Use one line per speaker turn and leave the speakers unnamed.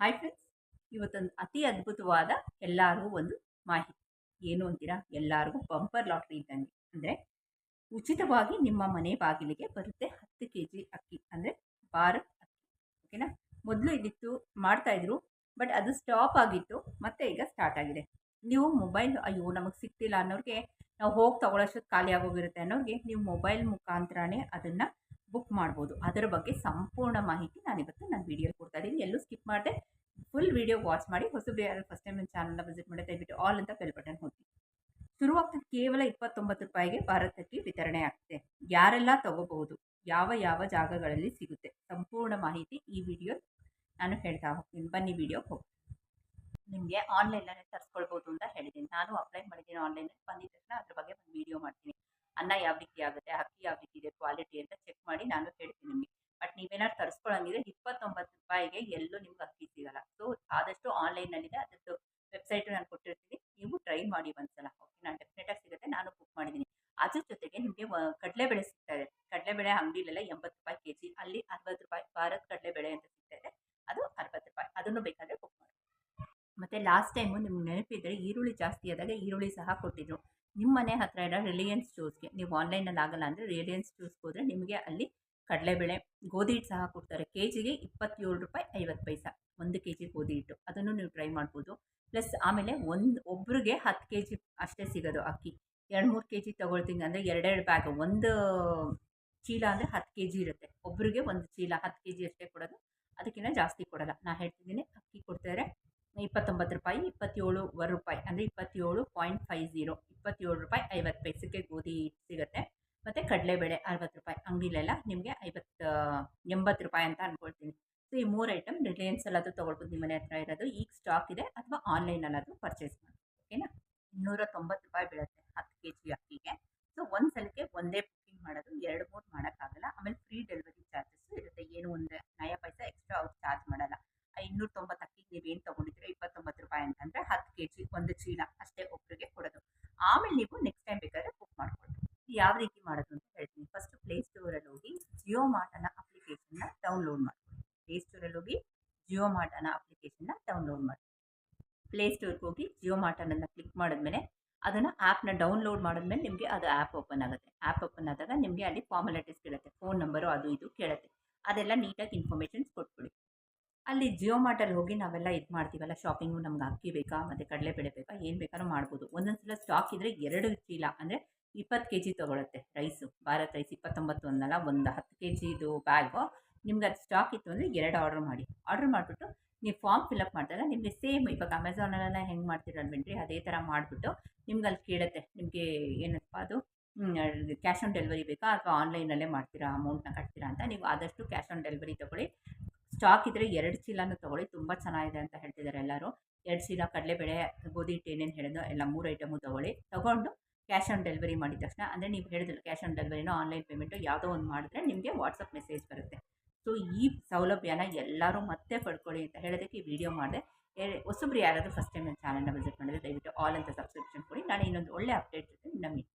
Hi friends ಇವತ್ತೊಂದು ಅತಿ ಅದ್ಭುತವಾದ ಎಲ್ಲರಿಗೂ ಒಂದು ಮಾಹಿತಿ. ಏನು ಅಂತೀರಾ? ಎಲ್ಲರಿಗೂ ಬಂಪರ್ ಲಾಟ್ರಿ ಇದ್ದಂಗೆ. ಅಂದರೆ ಉಚಿತವಾಗಿ ನಿಮ್ಮ ಮನೆ ಬಾಗಿಲಿಗೆ ಬರುತ್ತೆ ಹತ್ತು ಕೆ ಜಿ ಅಕ್ಕಿ. ಅಂದರೆ ಭಾರತ್ ಅಕ್ಕಿ. ಓಕೆನಾ ಮೊದಲು ಇದಿತ್ತು ಮಾಡ್ತಾಯಿದ್ರು ಬಟ್ ಅದು ಸ್ಟಾಪ್ ಆಗಿತ್ತು, ಮತ್ತೆ ಈಗ ಸ್ಟಾರ್ಟ್ ಆಗಿದೆ. ನೀವು ಮೊಬೈಲ್ ಅಯ್ಯೋ, ನಮಗೆ ಸಿಗ್ತಿಲ್ಲ ಅನ್ನೋರಿಗೆ, ನಾವು ಹೋಗಿ ತಗೊಳ್ಳೋಷ್ಟೊತ್ತು ಖಾಲಿ ಆಗೋಗಿರುತ್ತೆ ಅನ್ನೋರಿಗೆ, ನೀವು ಮೊಬೈಲ್ ಮುಖಾಂತರನೇ ಅದನ್ನು ಬುಕ್ ಮಾಡ್ಬೋದು. ಅದರ ಬಗ್ಗೆ ಸಂಪೂರ್ಣ ಮಾಹಿತಿ ನಾನಿವತ್ತು ನನ್ನ ವೀಡಿಯೋ ಕೊಡ್ತಾ ಇದ್ದೀನಿ. ಎಲ್ಲೂ ಸ್ಕಿಪ್ ಮಾಡಿದೆ ಫುಲ್ ವೀಡಿಯೋ ವಾಚ್ ಮಾಡಿ ಹೊಸಬ್ರು ಯಾರು ಫಸ್ಟ್ ಟೈಮ್ ನನ್ನ ಚಾನಲ್ನ ವಿಸಿಟ್ ಮಾಡಿ ದಯವಿಟ್ಟು ಆಲ್ ಅಂತ ಬೆಲ್ ಬಟನ್ ಹೋಗಿ ಶುರುವಾಗ್ತದೆ ಕೇವಲ ಇಪ್ಪತ್ತೊಂಬತ್ತು ರೂಪಾಯಿಗೆ ಭಾರತಕ್ಕೆ ವಿತರಣೆ ಆಗುತ್ತೆ ಯಾರೆಲ್ಲ ತಗೋಬಹುದು, ಯಾವ ಯಾವ ಜಾಗಗಳಲ್ಲಿ ಸಿಗುತ್ತೆ, ಸಂಪೂರ್ಣ ಮಾಹಿತಿ ಈ ವಿಡಿಯೋ ನಾನು ಹೇಳ್ತಾ ಹೋಗ್ತೀನಿ. ಬನ್ನಿ ವಿಡಿಯೋ ಹೋಗಿ ನಿಮಗೆ ಆನ್ಲೈನಲ್ಲೇ ತರಿಸ್ಕೊಳ್ಬೋದು ಅಂತ ಹೇಳಿದ್ದೀನಿ. ನಾನು ಅಪ್ಲೈ ಮಾಡಿದ್ದೀನಿ ಆನ್ಲೈನಲ್ಲಿ ಬಂದಿದ್ದ ತಕ್ಷಣ ಅದ್ರ ಬಗ್ಗೆ ಒಂದು ವಿಡಿಯೋ ಮಾಡ್ತೀನಿ. ಅನ್ನ ಯಾವ ರೀತಿ ಆಗುತ್ತೆ, ಅಕ್ಕಿ ಯಾವ ರೀತಿ ಕ್ವಾಲಿಟಿ ಅಂತ ಚೆಕ್ ಮಾಡಿ ನಾನು ಹೇಳ್ತೀನಿ ನಿಮಗೆ. ಬಟ್ ನೀವೇನಾದ್ರು ತರಿಸ್ಕೊಳ್ಳಂಗಿದ್ರೆ ಇಪ್ಪತ್ತೊಂಬತ್ತು ರೂಪಾಯಿಗೆ ಎಲ್ಲೂ ನಿಮ್ಗೆ ಅಕ್ಕಿ ಸಿಗಲ್ಲ. ಸೊ ಆದಷ್ಟು ಆನ್ಲೈನಲ್ಲಿದೆ ಅದರದ್ದು ವೆಬ್ಸೈಟ್ ನಾನು ಕೊಟ್ಟಿರ್ತೀನಿ. ನೀವು ಟ್ರೈ ಮಾಡಿ ಒಂದ್ಸಲ. ಓಕೆ ನಾನು ಡೆಫಿನೆಟಾಗಿ ಸಿಗುತ್ತೆ. ನಾನು ಬುಕ್ ಮಾಡಿದ್ದೀನಿ. ಅದ್ರ ಜೊತೆಗೆ ನಿಮಗೆ ಕಡಲೆಬೇಳೆ ಸಿಗ್ತಾ ಇದೆ. ಕಡಲೆಬೇಳೆ ಅಂಗಡಿಲೆಲ್ಲ ಎಂಬತ್ತು ರೂಪಾಯಿ ಕೆ ಜಿ ಅಲ್ಲಿ ಅರವತ್ತು ರೂಪಾಯಿ, ಭಾರತ್ ಕಡಲೆಬೇಳೆ ಅಂತ ಸಿಗ್ತಾ ಇದೆ. ಅದು ಅರವತ್ತು ರೂಪಾಯಿ. ಅದನ್ನು ಬೇಕಾದರೆ ಬುಕ್ ಮಾಡಿ. ಮತ್ತು ಲಾಸ್ಟ್ ಟೈಮು ನಿಮ್ಗೆ ನೆನಪಿದ್ದರೆ ಈರುಳ್ಳಿ ಜಾಸ್ತಿ ಆದಾಗ ಈರುಳ್ಳಿ ಸಹ ಕೊಟ್ಟಿದ್ರು. ನಿಮ್ಮ ಮನೆ ಹತ್ತಿರ ಇರೋ ರಿಲಿಯನ್ಸ್ ಜ್ಯೂಸ್ಗೆ, ನೀವು ಆನ್ಲೈನಲ್ಲಿ ಆಗಲ್ಲ ಅಂದರೆ ರಿಲಿಯನ್ಸ್ ಜ್ಯೂಸ್ಗೆ ಹೋದರೆ ನಿಮಗೆ ಅಲ್ಲಿ ಕಡಲೆಬೇಳೆ ಗೋಧಿ ಹಿಟ್ಟು ಸಹ ಕೊಡ್ತಾರೆ. ಕೆ ಜಿಗೆ ಇಪ್ಪತ್ತೇಳು ರೂಪಾಯಿ ಐವತ್ತು ಪೈಸಾ, ಒಂದು ಕೆ ಜಿ ಗೋಧಿ ಹಿಟ್ಟು. ಅದನ್ನು ನೀವು ಟ್ರೈ ಮಾಡ್ಬೋದು. ಪ್ಲಸ್ ಆಮೇಲೆ ಒಂದು, ಒಬ್ರಿಗೆ ಹತ್ತು ಕೆ ಜಿ ಅಷ್ಟೇ ಸಿಗೋದು ಅಕ್ಕಿ. ಎರಡು, ಮೂರು ಕೆ ಜಿ ತೊಗೊಳ್ತೀನಿ ಅಂದರೆ ಎರಡೆರಡು ಬ್ಯಾಗ್, ಒಂದು ಚೀಲ ಅಂದರೆ ಹತ್ತು ಕೆ ಜಿ ಇರುತ್ತೆ. ಒಬ್ರಿಗೆ ಒಂದು ಚೀಲ ಹತ್ತು ಕೆ ಜಿ ಅಷ್ಟೇ ಕೊಡೋದು. ಅದಕ್ಕಿಂತ ಜಾಸ್ತಿ ಕೊಡೋಲ್ಲ. ನಾನು ಹೇಳ್ತಿದ್ದೀನಿ ಅಕ್ಕಿ ಕೊಡ್ತಾರೆ ಇಪ್ಪತ್ತೊಂಬತ್ತು ರೂಪಾಯಿ ಇಪ್ಪತ್ತೇಳುವರೆ ರೂಪಾಯಿ, ಅಂದರೆ ಇಪ್ಪತ್ತೇಳು ಪಾಯಿಂಟ್ ಫೈವ್ ಝೀರೋ ಇಪ್ಪತ್ತೇಳು ರೂಪಾಯಿ ಐವತ್ತು ಪೈಸಕ್ಕೆ ಗೋಧಿ ಸಿಗುತ್ತೆ. ಮತ್ತು ಕಡಲೆಬೇಳೆ ಅರವತ್ತು ರೂಪಾಯಿ, ಅಂಗಡಿಲೆಲ್ಲ ನಿಮಗೆ ಐವತ್ತು, ಎಂಬತ್ತು ರೂಪಾಯಿ ಅಂತ ಅಂದ್ಕೊಳ್ತೀನಿ ಸೊ ಈ ಮೂರು ಐಟಮ್ ರಿಲಯನ್ಸಲ್ಲಾದರೂ ತೊಗೊಳ್ಬೋದು ನಿಮ್ಮ ಮನೆ ಹತ್ರ ಇರೋದು. ಈಗ ಸ್ಟಾಕ್ ಇದೆ ಅಥವಾ ಆನ್ಲೈನಲ್ಲಾದರೂ ಪರ್ಚೇಸ್ ಮಾಡಿ ಓಕೆನಾ ಇನ್ನೂರ ತೊಂಬತ್ತು ರೂಪಾಯಿ ಬೀಳುತ್ತೆ ಹತ್ತು ಕೆ ಜಿ ಅಕ್ಕಿಗೆ. ಸೊ ಒಂದು ಸಲಕ್ಕೆ ಒಂದೇ ಬುಕ್ಕಿಂಗ್ ಮಾಡೋದು, ಎರಡು ಮೂರು ಮಾಡೋಕ್ಕಾಗಲ್ಲ ಆಮೇಲೆ ಫ್ರೀ ಡೆಲಿವರಿ ಚಾರ್ಜಸ್ಸು ಇರುತ್ತೆ ಏನು ಒಂದು ನಯ ಪೈಸಾ ಎಕ್ಸ್ಟ್ರಾ ಅವ್ರು ಚಾರ್ಜ್ ಮಾಡಲ್ಲ ಆ ಇನ್ನೂರ ತೊಂಬತ್ತು ಅಕ್ಕಿಗೆ ನೀವೇನು ತೊಗೊಂಡಿದ್ದೀರೋ ಇಪ್ಪತ್ತೊಂಬತ್ತು ರೂಪಾಯಿ ಅಂತಂದರೆ ಹತ್ತು ಕೆ ಜಿ ಒಂದು ಚೀಲ ಅಷ್ಟೇ ಒಬ್ಬರಿಗೆ ಕೊಡೋದು. ಆಮೇಲೆ ನೀವು ನೆಕ್ಸ್ಟ್ ಟೈಮ್ ಬೇಕಾದ್ರೆ ಬುಕ್ ಮಾಡ್ಕೊಳ್ಳಿ ಯಾವ ರೀತಿ ಮಾಡೋದು ಅಂತ ಹೇಳ್ತೀನಿ. ಫಸ್ಟ್ ಪ್ಲೇಸ್ಟೋರಲ್ಲಿ ಹೋಗಿ ಜಿಯೋ ಮಾರ್ಟ್ ಅನ್ನೋ ಅಪ್ಲಿಕೇಶನ್ನ ಡೌನ್ಲೋಡ್ ಮಾಡ್ಕೊಳ್ಳಿ. ಪ್ಲೇಸ್ಟೋರಲ್ಲಿ ಹೋಗಿ ಜಿಯೋ ಮಾರ್ಟ್ ಅನ್ನೋ ಅಪ್ಲಿಕೇಶನ್ನ ಡೌನ್ಲೋಡ್ ಮಾಡಿ. ಪ್ಲೇಸ್ಟೋರ್ಗೆ ಹೋಗಿ ಜಿಯೋ ಮಾರ್ಟ್ ಅನ್ನೋದನ್ನ ಕ್ಲಿಕ್ ಮಾಡಿದ್ಮೇಲೆ ಅದನ್ನು ಆ್ಯಪ್ನ ಡೌನ್ಲೋಡ್ ಮಾಡಿದ್ಮೇಲೆ ನಿಮಗೆ ಅದು ಆ್ಯಪ್ ಓಪನ್ ಆಗುತ್ತೆ. ಆ್ಯಪ್ ಓಪನ್ ಆದಾಗ ನಿಮಗೆ ಅಲ್ಲಿ ಫಾರ್ಮಾಲಿಟೀಸ್ ಕೇಳುತ್ತೆ. ಫೋನ್ ನಂಬರು ಅದು ಇದು ಕೇಳುತ್ತೆ. ಅದೆಲ್ಲ ನೀಟಾಗಿ ಇನ್ಫಾರ್ಮೇಷನ್ಸ್ ಕೊಟ್ಬಿಡಿ ಅಲ್ಲಿ ಜಿಯೋ ಮಾರ್ಟಲ್ಲಿ ಹೋಗಿ ನಾವೆಲ್ಲ ಇದು ಮಾಡ್ತೀವಲ್ಲ ಶಾಪಿಂಗು ನಮ್ಗೆ ಅಕ್ಕಿ ಬೇಕಾ, ಮತ್ತು ಕಡಲೆಬೇಳೆ ಬೇಕಾ, ಏನು ಬೇಕಾದ್ರೂ ಮಾಡ್ಬೋದು. ಒಂದೊಂದು ಸಲ ಸ್ಟಾಕ್ ಇದ್ದರೆ ಎರಡು ಚೀಲ, ಅಂದರೆ ಇಪ್ಪತ್ತು ಕೆ ಜಿ ತೊಗೊಳುತ್ತೆ ರೈಸು ಭಾರತ್ ರೈಸ್ ಇಪ್ಪತ್ತೊಂಬತ್ತು ಒಂದಲ್ಲ ಒಂದು ಹತ್ತು ಕೆ ಜಿದು ಬ್ಯಾಗು ನಿಮ್ಗೆ ಅದು ಸ್ಟಾಕ್ ಇತ್ತು ಅಂದರೆ ಎರಡು ಆರ್ಡ್ರ್ ಮಾಡಿ. ಆರ್ಡ್ರ್ ಮಾಡಿಬಿಟ್ಟು ನೀವು ಫಾರ್ಮ್ ಫಿಲಪ್ ಮಾಡಿದಾಗ ನಿಮಗೆ ಸೇಮ್ ಇವಾಗ ಅಮೆಝಾನಲ್ಲೆಲ್ಲ ಹೆಂಗೆ ಮಾಡ್ತೀರಲ್ವೇನ್ರಿ ಅದೇ ಥರ ಮಾಡಿಬಿಟ್ಟು ನಿಮ್ಗೆ ಅಲ್ಲಿ ಕೇಳುತ್ತೆ. ನಿಮಗೆ ಏನಪ್ಪ ಅದು ಕ್ಯಾಶ್ ಆನ್ ಡೆಲಿವರಿ ಬೇಕಾ, ಅಥವಾ ಆನ್ಲೈನಲ್ಲೇ ಮಾಡ್ತೀರಾ ಅಮೌಂಟ್ನ ಕಟ್ತೀರಾ ಅಂತ, ನೀವು ಆದಷ್ಟು ಕ್ಯಾಶ್ ಆನ್ ಡೆಲಿವರಿ ತೊಗೊಳ್ಳಿ. ಸ್ಟಾಕ್ ಇದ್ದರೆ ಎರಡು ಚೀಲನೂ ತೊಗೊಳ್ಳಿ, ತುಂಬ ಚೆನ್ನಾಗಿದೆ ಅಂತ ಹೇಳ್ತಿದ್ದಾರೆ ಎಲ್ಲರೂ. ಎರಡು ಚೀಲ ಕಡಲೆಬೇಳೆ, ಗೋಧಿ ಹಿಟ್ಟು ಏನೇನು ಹೇಳಿದೋ ಎಲ್ಲ ಮೂರು ಐಟಮು ತೊಗೊಳ್ಳಿ. ತೊಗೊಂಡು ಕ್ಯಾಶ್ ಆನ್ ಡೆಲಿವರಿ ಮಾಡಿದ ತಕ್ಷಣ, ಅಂದರೆ ನೀವು ಹೇಳಿದ್ರು ಕ್ಯಾಶ್ ಆನ್ ಡೆಲಿವರಿನೋ ಆನ್ಲೈನ್ ಪೇಮೆಂಟು ಯಾವುದೋ ಒಂದು ಮಾಡಿದ್ರೆ ನಿಮಗೆ ವಾಟ್ಸಪ್ ಮೆಸೇಜ್ ಬರುತ್ತೆ. ಸೊ, ಈ ಸೌಲಭ್ಯನ ಎಲ್ಲರೂ ಮತ್ತೆ ಪಡ್ಕೊಳ್ಳಿ ಅಂತ ಹೇಳೋದಕ್ಕೆ ಈ ವಿಡಿಯೋ ಮಾಡಿದೆ. ಹೊಸಬ್ರು ಯಾರಾದರೂ ಫಸ್ಟ್ ಟೈಮ್ ನನ್ನ ಚಾನಲ್ನ ವಿಸಿಟ್ ಮಾಡಿದ್ರೆ ದಯವಿಟ್ಟು ಆಲ್ ಅಂತ ಸಬ್ಸ್ಕ್ರಿಪ್ಷನ್ ಕೊಡಿ. ನಾನು ಇನ್ನೊಂದು ಒಳ್ಳೆ ಅಪ್ಡೇಟ್ ಜೊತೆ ಮೀಟ್